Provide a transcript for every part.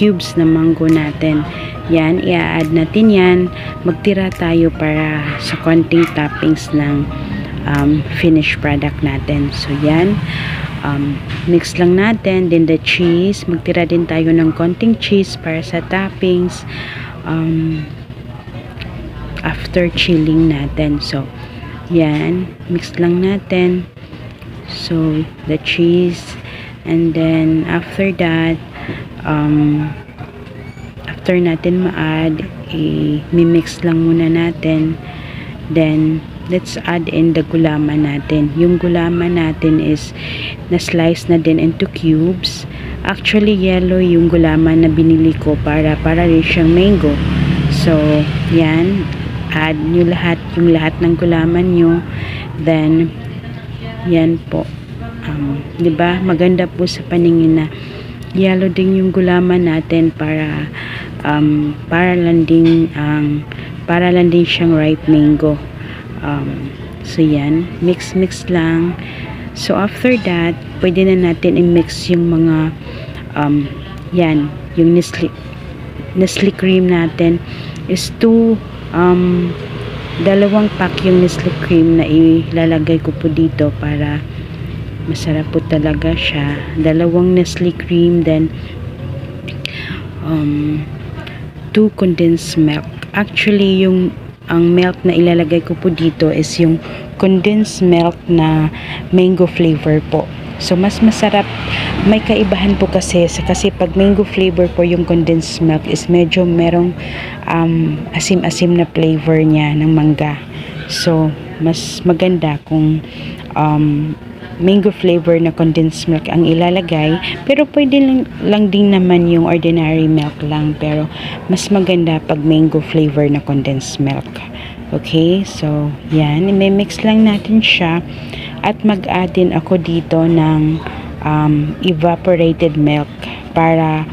cubes na mango natin. Yan, i-add natin yan. Magtira tayo para sa konting toppings ng um, finished product natin. So, yan. Um, mix lang natin. Then the cheese. Magtira din tayo ng konting cheese para sa toppings. Um, after chilling natin. So, yan. Mix lang natin. So, the cheese. And then, after that, um, after natin ma-add, i-mix lang muna natin. Then, let's add in the gulaman natin. Yung gulaman natin is na-slice na din into cubes. Actually, yellow yung gulaman na binili ko para para rin siyang mango. So, yan. Add nyo lahat, yung lahat ng gulaman nyo. Then, yan po. Um, ba? Maganda po sa paningin na yellow din yung gulaman natin para um, para lang din ang para lang din siyang ripe mango. Um, so yan, mix mix lang. So after that, pwede na natin i-mix yung mga um, yan, yung Nestle Nestle cream natin is two um, dalawang pack yung Nestle cream na ilalagay ko po dito para masarap po talaga siya. Dalawang Nestle cream then um, two condensed milk. Actually yung ang milk na ilalagay ko po dito is yung condensed milk na mango flavor po. So mas masarap. May kaibahan po kasi kasi pag mango flavor po yung condensed milk is medyo merong um, asim-asim na flavor niya ng mangga. So mas maganda kung um, mango flavor na condensed milk ang ilalagay pero pwede lang, lang din naman yung ordinary milk lang pero mas maganda pag mango flavor na condensed milk. Okay? So yan. I-mix lang natin siya. At mag-add ako dito ng um, evaporated milk para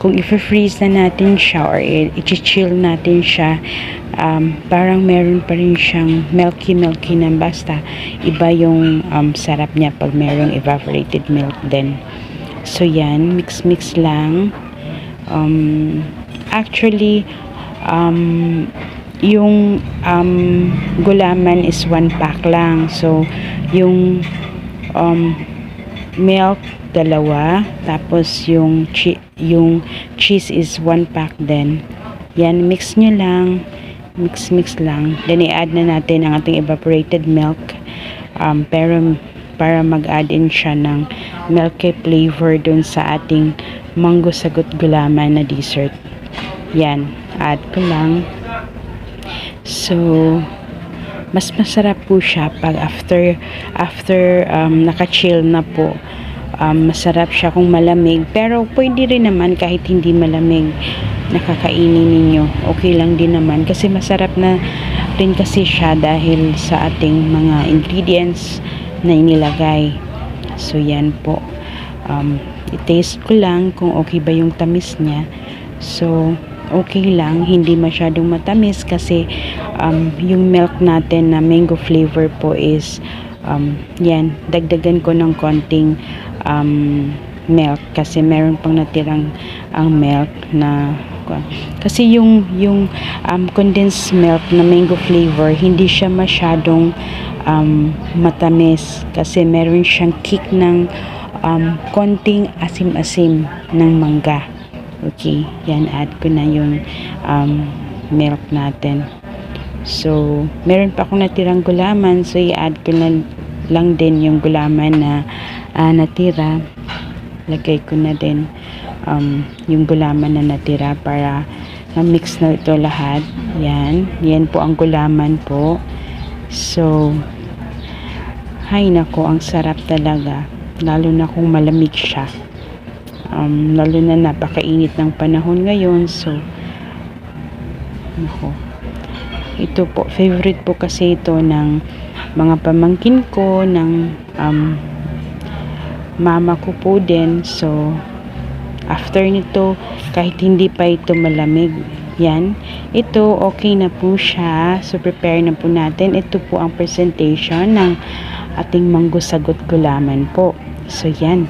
kung i-freeze na natin siya or i-chill natin siya um, parang meron pa rin siyang milky milky na basta. Iba yung um, sarap niya pag merong evaporated milk din. So yan. Mix mix lang. Um, actually um, yung um, gulaman is one pack lang. So yung um, milk dalawa. Tapos yung chi- yung cheese is one pack din. Yan mix nyo lang. Mix mix lang. Then i-add na natin ang ating evaporated milk. Um, pero para mag-add in siya ng milky flavor dun sa ating mango sagot gulaman na dessert. Yan add ko lang. So mas masarap po siya pag after after um, naka-chill na po. Um, masarap siya kung malamig. Pero pwede rin naman kahit hindi malamig. Nakakainin ninyo. Okay lang din naman. Kasi masarap na rin kasi siya dahil sa ating mga ingredients na inilagay. So yan po. Um, i-taste ko lang kung okay ba yung tamis niya. So okay lang hindi masyadong matamis kasi um, yung milk natin na mango flavor po is um, yan dagdagan ko ng konting um, milk kasi meron pang natirang ang milk na kasi yung yung um, condensed milk na mango flavor hindi siya masyadong um, matamis kasi meron siyang kick ng um, konting asim-asim ng mangga okay yan add ko na yung um, milk natin so meron pa akong natirang gulaman so i-add ko na lang din yung gulaman na ah, natira lagay ko na din um, yung gulaman na natira para na-mix na ito lahat. Yan. Yan po ang gulaman po. So, hay nako, ang sarap talaga. Lalo na kung malamig siya. Um, lalo na napakainit ng panahon ngayon. So, nako. Ito po, favorite po kasi ito ng mga pamangkin ko, ng um, mama ko po din. So, after nito, kahit hindi pa ito malamig, yan. Ito, okay na po siya. So, prepare na po natin. Ito po ang presentation ng ating manggo sagot gulaman po. So, yan.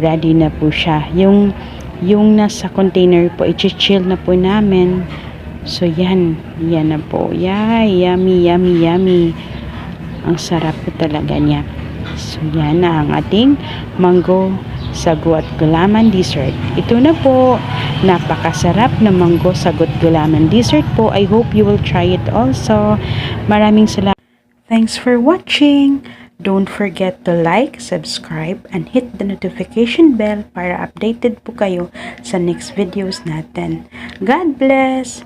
Ready na po siya. Yung yung nasa container po, i-chill na po namin. So, yan. Yan na po. Yay, yummy, yummy, yummy. Ang sarap po talaga niya. So, yan na ang ating mango sago at gulaman dessert. Ito na po. Napakasarap na mango sago at gulaman dessert po. I hope you will try it also. Maraming salamat. Thanks for watching. Don't forget to like, subscribe, and hit the notification bell para updated po kayo sa next videos natin. God bless!